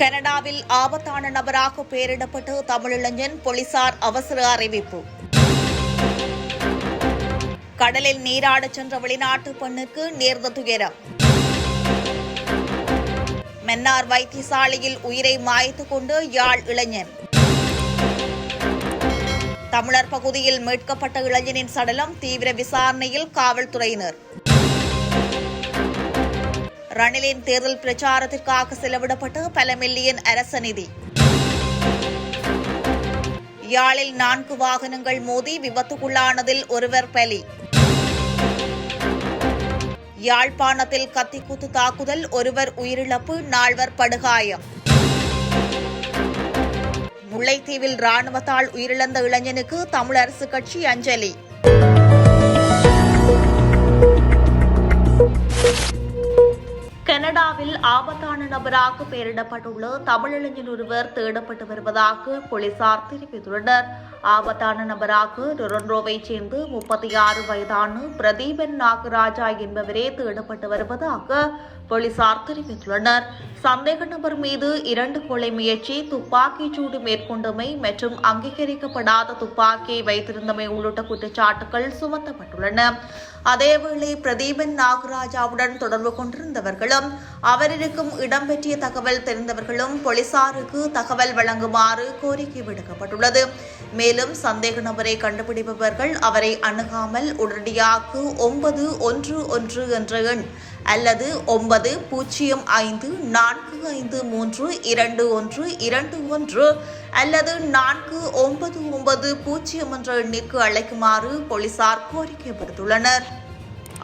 கனடாவில் ஆபத்தான நபராக பெயரிடப்பட்டு தமிழிளைஞன் போலீசார் அவசர அறிவிப்பு. கடலில் நீராடச் சென்ற வெளிநாட்டு பெண்ணுக்கு நேர்ந்த துயரம். மன்னார் வைத்தியசாலையில் உயிரை மாய்த்து கொண்டு யாழ் இளைஞன். தமிழர் பகுதியில் மீட்கப்பட்ட இளைஞனின் சடலம் தீவிர விசாரணையில் காவல்துறையினர். ரணிலின் தேர்தல் பிரச்சாரத்திற்காக செலவிடப்பட்ட பல மில்லியன் அரச நிதி. யாழில் நான்கு வாகனங்கள் மோதி விபத்துக்குள்ளானதில் ஒருவர் பலி. யாழ்ப்பாணத்தில் கத்திக்குத்து தாக்குதல் ஒருவர் உயிரிழப்பு நால்வர் படுகாயம். முல்லைத்தீவில் ராணுவத்தால் உயிரிழந்த இளைஞனுக்கு தமிழரசு கட்சி அஞ்சலி. கனடாவில் ஆபத்தான நபராக பெயரிடப்பட்டுள்ள தமிழிளைஞர் ஒருவர் தேடப்பட்டு வருவதாக போலீசார் தெரிவித்துள்ளனர். ஆபத்தான நபராக டொரண்டோவைச் சேர்ந்து முப்பத்தி ஆறு வயதான பிரதீபன் நாகராஜா என்பவரே தேடப்பட்டு வருவதாக போலீசார் தெரிவித்துள்ளனர். சந்தேக நபர் மீது இரண்டு கொலை முயற்சி துப்பாக்கிச் சூடு மேற்கொண்டமை மற்றும் அங்கீகரிக்கப்படாத துப்பாக்கியை வைத்திருந்தமை உள்ளிட்ட குற்றச்சாட்டுகள் சுமத்தப்பட்டுள்ளன. அதேவேளை பிரதீபன் நாகராஜாவுடன் தொடர்பு கொண்டிருந்தவர்களும் அவரிருக்கும் இடம் பற்றிய தகவல் தெரிந்தவர்களும் போலீசாருக்கு தகவல் வழங்குமாறு கோரிக்கை விடுக்கப்பட்டுள்ளது. மேலும் சந்தேக நபரை கண்டுபிடிப்பவர்கள் அவரை அணுகாமல் உடனடியாக ஒன்பது ஒன்று ஒன்று என்ற எண் அல்லது ஒன்பது பூஜ்ஜியம் ஐந்து நான்கு ஐந்து மூன்று இரண்டு ஒன்று இரண்டு ஒன்று அல்லது நான்கு ஒன்பது ஒன்பது பூஜ்ஜியம் என்ற எண்ணிற்கு அழைக்குமாறு போலீசார் கோரிக்கை விடுத்துள்ளனர்.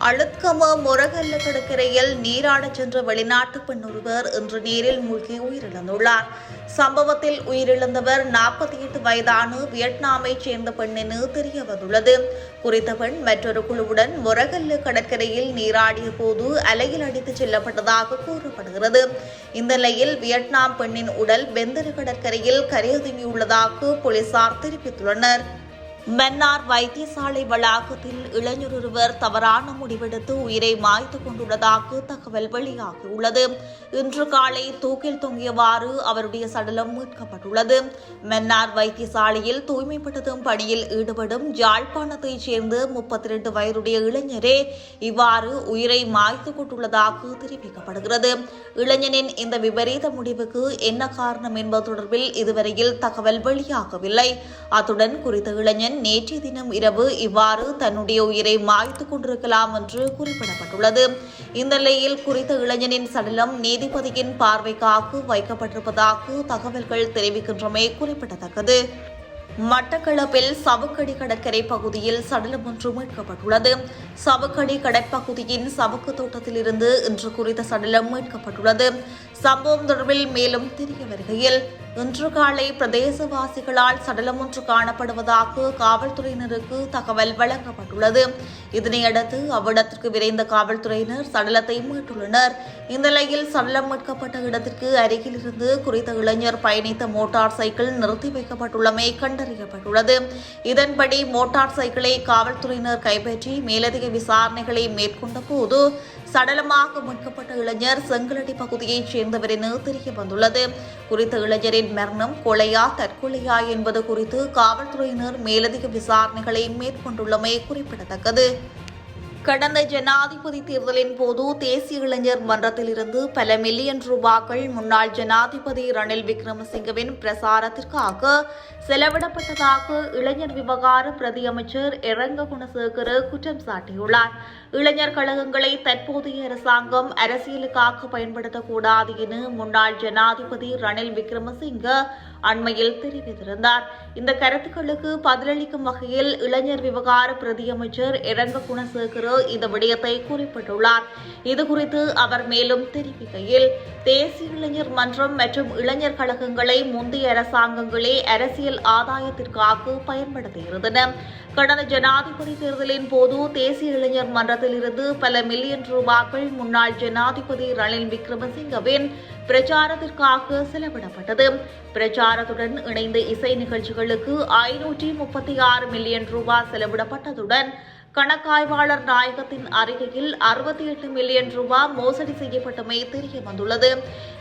அழுத்கம முரகல்ல கடற்கரையில் நீராடச் சென்ற வெளிநாட்டு பெண் ஒருவர் இன்று நீரில் மூழ்கி உயிரிழந்துள்ளார். சம்பவத்தில் உயிரிழந்தவர் நாற்பத்தி எட்டு வயதான வியட்நாமைச் சேர்ந்த பெண் என தெரிய வந்துள்ளது குறித்த பெண் மற்றொரு குழுவுடன் முரகல்ல கடற்கரையில் நீராடிய போது அலையில் அடித்துச் செல்லப்பட்டதாக கூறப்படுகிறது. இந்த நிலையில் வியட்நாம் பெண்ணின் உடல் பெந்தரு கடற்கரையில் கரையொதுங்கியுள்ளதாக போலீசார் தெரிவித்துள்ளனர். மன்னார் வைத்தியசாலை வளாகத்தில் இளைஞர் ஒருவர் தவறான முடிவெடுத்து உயிரை மாய்த்து கொண்டுள்ளதாக தகவல் வெளியாகியுள்ளது. இன்று காலை தூக்கில் தொங்கியவாறு அவருடைய சடலம் மீட்கப்பட்டுள்ளது. மன்னார் வைத்தியசாலையில் தூய்மைப்படுத்தும் பணியில் ஈடுபடும் யாழ்ப்பாணத்தைச் சேர்ந்த முப்பத்தி ரெண்டு வயதுடைய இளைஞரே இவ்வாறு உயிரை மாய்த்து கொண்டுள்ளதாக தெரிவிக்கப்படுகிறது. இளைஞனின் இந்த விபரீத முடிவுக்கு என்ன காரணம் என்பது தொடர்பில் இதுவரையில் தகவல் வெளியாகவில்லை. அத்துடன் குறித்த இளைஞன் நேற்றைய தினம் இரவு இவ்வாறு தன்னுடைய உயிரை மாய்த்து கொண்டிருக்கலாம் என்று குறிப்பிடப்பட்டுள்ளது. இந்த நிலையில் குறித்த இளைஞனின் சடலம் நீதிபதியின் பார்வைக்காக வைக்கப்பட்டிருப்பதாக தகவல்கள் தெரிவிக்கின்றமை குறிப்பிடத்தக்கது. மட்டக்களப்பில் சவுக்கடி கடற்கரை பகுதியில் சடலம் ஒன்று மீட்கப்பட்டுள்ளது. சவுக்கடி கடற்பகுதியின் சவுக்கு தோட்டத்திலிருந்து இன்று குறித்த சடலம் மீட்கப்பட்டுள்ளது. சம்பவம் தொடர்பில் மேலும் தெரிய வருகையில் இன்று காலை பிரதேசவாசிகளால் சடலம் ஒன்று காணப்படுவதாக காவல்துறையினருக்கு தகவல் வழங்கப்பட்டுள்ளது. இதனையடுத்து அவ்விடத்திற்கு விரைந்த காவல்துறையினர் சடலத்தை மீட்டுள்ளனர். இந்த நிலையில் சடலம் மீட்கப்பட்ட இடத்திற்கு அருகில் இருந்து குறித்த இளைஞர் பயணித்த மோட்டார் சைக்கிள் நிறுத்தி வைக்கப்பட்டுள்ளமை கண்டறியப்பட்டுள்ளது. இதன்படி மோட்டார் சைக்கிளை காவல்துறையினர் கைப்பற்றி மேலதிக விசாரணைகளை மேற்கொண்ட போது சடலமாக மீட்கப்பட்ட இளைஞர் செங்கலடி பகுதியைச் சேர்ந்தவர் என தெரிய வந்துள்ளது. குறித்த இளைஞரின் மரணம் கொலையா தற்கொலையா என்பது குறித்து காவல்துறையினர் மேலதிக விசாரணைகளை மேற்கொண்டுள்ளமை குறிப்பிடத்தக்கது. கடந்த ஜனாதிபதி தேர்தலின் போது தேசிய இளைஞர் மன்றத்திலிருந்து பல மில்லியன் ரூபாக்கள் முன்னாள் ஜனாதிபதி ரணில் விக்ரமசிங்கவின் பிரசாரத்திற்காக செலவிடப்பட்டதாக இளைஞர் விவகார பிரதி அமைச்சர் இரங்க குணசேகர குற்றம் சாட்டியுள்ளார். இளைஞர் கழகங்களை தற்போதைய அரசாங்கம் அரசியலுக்காக பயன்படுத்தக்கூடாது என முன்னாள் ஜனாதிபதி ரணில் விக்ரமசிங்க அண்மையில் தெரிவித்திருந்தார். இந்த கருத்துக்களுக்கு பதிலளிக்கும் வகையில் இளைஞர் விவகார பிரதியமைச்சர் இரங்க குணசேகர இந்த விடயத்தை குறிப்பிட்டுள்ளார். இதுகுறித்து அவர் மேலும் தெரிவிக்கையில் தேசிய இளைஞர் மன்றம் மற்றும் இளைஞர் கழகங்களை முந்தைய அரசாங்கங்களே அரசியல் ஆதாயத்திற்காக பயன்படுத்தியிருந்தன. கடந்த ஜனாதிபதி தேர்தலின் போது தேசிய இளைஞர் மன்றத்திலிருந்து பல மில்லியன் ரூபாய்கள் முன்னாள் ஜனாதிபதி ரணில் விக்ரமசிங்கவின் பிரச்சாரத்திற்காக செலவிடப்பட்டது. பிரச்சார பிரச்சாரத்துடன் இணைந்த இசை நிகழ்ச்சிகளுக்கு ஐநூற்றி முப்பத்தி ஆறு மில்லியன் ரூபாய் செலவிடப்பட்டதுடன் கணக்காய்வாளர் நாயகத்தின் அறிக்கையில் அறுபத்தி எட்டு மில்லியன் ரூபாய் மோசடி செய்யப்பட்டமை தெரிய வந்துள்ளது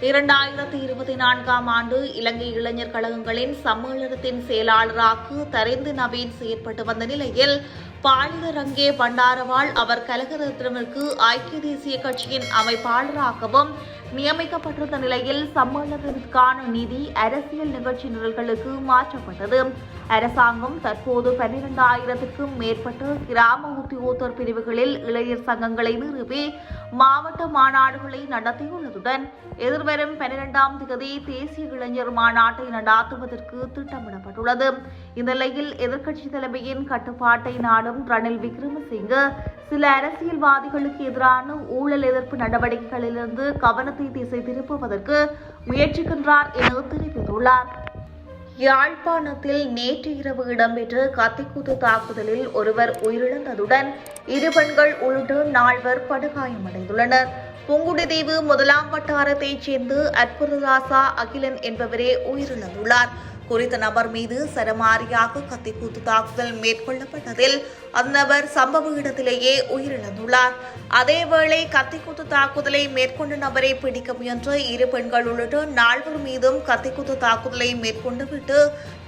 இரண்டாயிரத்தி இருபத்தி நான்காம் ஆண்டு இலங்கை இளைஞர் கழகங்களின் சம்மேளனத்தின் செயலாளராக தரிந்து நவீன் செயற்பட்டு வந்த நிலையில் பாலிதரங்கே பண்டாரவாள் அவர் கலகரத்னவிற்கு ஐக்கிய தேசிய கட்சியின் அமைப்பாளராகவும் நியமிக்கப்பட்டிருந்த நிலையில் சம்மேளனத்திற்கான நிதி அரசியல் நிகழ்ச்சி நிரல்களுக்கு மாற்றப்பட்டது. அரசாங்கம் தற்போது பன்னிரண்டாயிரத்திற்கும் மேற்பட்ட கிராம உத்தியோகத்தர் பிரிவுகளில் இளைஞர் சங்கங்களை நிறுவி மாவட்ட மாநாடுகளை நடத்தியுள்ளதுடன் எதிர்வரும் பன்னிரெண்டாம் தேதி தேசிய இளைஞர் மாநாட்டை நடாத்துவதற்கு திட்டமிடப்பட்டுள்ளது. இந்நிலையில் எதிர்க்கட்சி தலைமையின் கட்டுப்பாட்டை நாடும் ரணில் விக்ரமசிங்க சில அரசியல்வாதிகளுக்கு எதிரான ஊழல் எதிர்ப்பு நடவடிக்கைகளிலிருந்து கவனத்தை திசை திருப்புவதற்கு முயற்சிக்கின்றார் என தெரிவித்துள்ளார். யாழ்ப்பாணத்தில் நேற்று இரவு இடம்பெற்ற கத்திக்குத்து தாக்குதலில் ஒருவர் உயிரிழந்ததுடன் இரு பெண்கள் உள்ளிட்ட நால்வர் படுகாயமடைந்துள்ளனர். புங்குடுதீவு முதலாம் வட்டாரத்தைச் சேர்ந்து அற்புதராசா அகிலன் என்பவரே உயிரிழந்துள்ளார். குறித்த நபர் மீது சரமாரியாக கத்திக்கூத்து தாக்குதல் மேற்கொள்ளப்பட்டதில் அந்நபர் சம்பவ இடத்திலேயே உயிரிழந்துள்ளார். அதேவேளை கத்திக்குத்து தாக்குதலை மேற்கொண்ட நபரை பிடிக்க முயன்ற இரு பெண்கள் உள்ளிட்ட நால்வர் மீதும் கத்திக்குத்து தாக்குதலை மேற்கொண்டுவிட்டு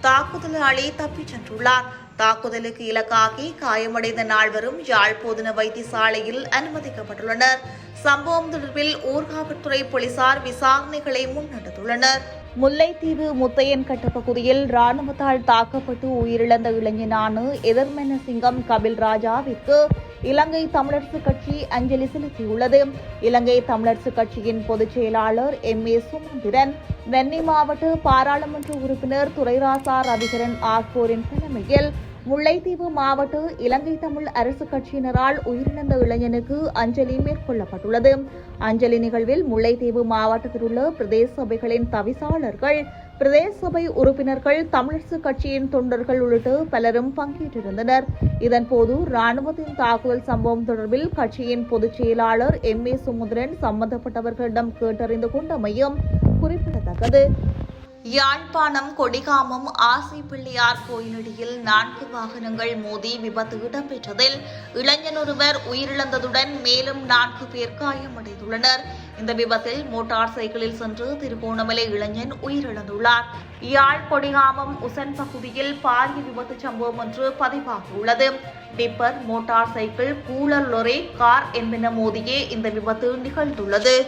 தாக்குதலாளி தப்பிச் சென்றுள்ளார். தாக்குதலுக்கு இலக்காகி காயமடைந்த நால்வரும் யாழ்போதன வைத்தியசாலையில் அனுமதிக்கப்பட்டுள்ளனர். சம்பவம் தொடர்பில் ஊர்காவல்துறை போலீசார் விசாரணைகளை முன்னெடுத்துள்ளனர். முல்லைத்தீவு முத்தையன்கட்டு பகுதியில் ராணுவத்தால் தாக்கப்பட்டு உயிரிழந்த இளைஞனான எதிர்மென சிங்கம் கபில் ராஜாவிற்கு இலங்கை தமிழரசு கட்சி அஞ்சலி செலுத்தியுள்ளது. இலங்கை தமிழரசு கட்சியின் பொதுச் செயலாளர் எம். ஏ. சுமந்திரன் வெண்ணி மாவட்ட பாராளுமன்ற உறுப்பினர் துரைராசா ரவிகரன் ஆகியோரின் தலைமையில் முல்லைத்தீவு மாவட்ட இலங்கை தமிழ் அரசு கட்சியினரால் உயிரிழந்த இளைஞனுக்கு அஞ்சலி மேற்கொள்ளப்பட்டுள்ளது. அஞ்சலி நிகழ்வில் முல்லைத்தீவு மாவட்டத்தில் உள்ள பிரதேச சபைகளின் தவிசாளர்கள் பிரதேச சபை உறுப்பினர்கள் தமிழரசு கட்சியின் தொண்டர்கள் உள்ளிட்ட பலரும் பங்கேற்றிருந்தனர். இதன்போது ராணுவத்தின் தாக்குதல் சம்பவம் தொடர்பில் கட்சியின் பொதுச் செயலாளர் எம் ஏ சுமுதிரன் சம்பந்தப்பட்டவர்களிடம் கேட்டறிந்து கொண்டமையும் குறிப்பிடத்தக்கது. யாழ்ப்பாணம் கொடிகாமம் ஆசை பிள்ளையார் கோயிலடியில் நான்கு வாகனங்கள் மோதி விபத்து இடம்பெற்றதில் இளைஞன் ஒருவர் உயிரிழந்ததுடன் மேலும் நான்கு பேர் காயமடைந்துள்ளனர். இந்த விபத்தில் மோட்டார் சைக்கிளில் சென்று திருகோணமலை இளைஞன் உயிரிழந்துள்ளார். யாழ் கொடிகாமம் உசன் பகுதியில் பாரிய விபத்து சம்பவம் ஒன்று பதிவாகியுள்ளது. Tipper motorcycle cooler lorry car என்பன மோதியே இந்த விபத்து நிகழ்ந்துள்ளது.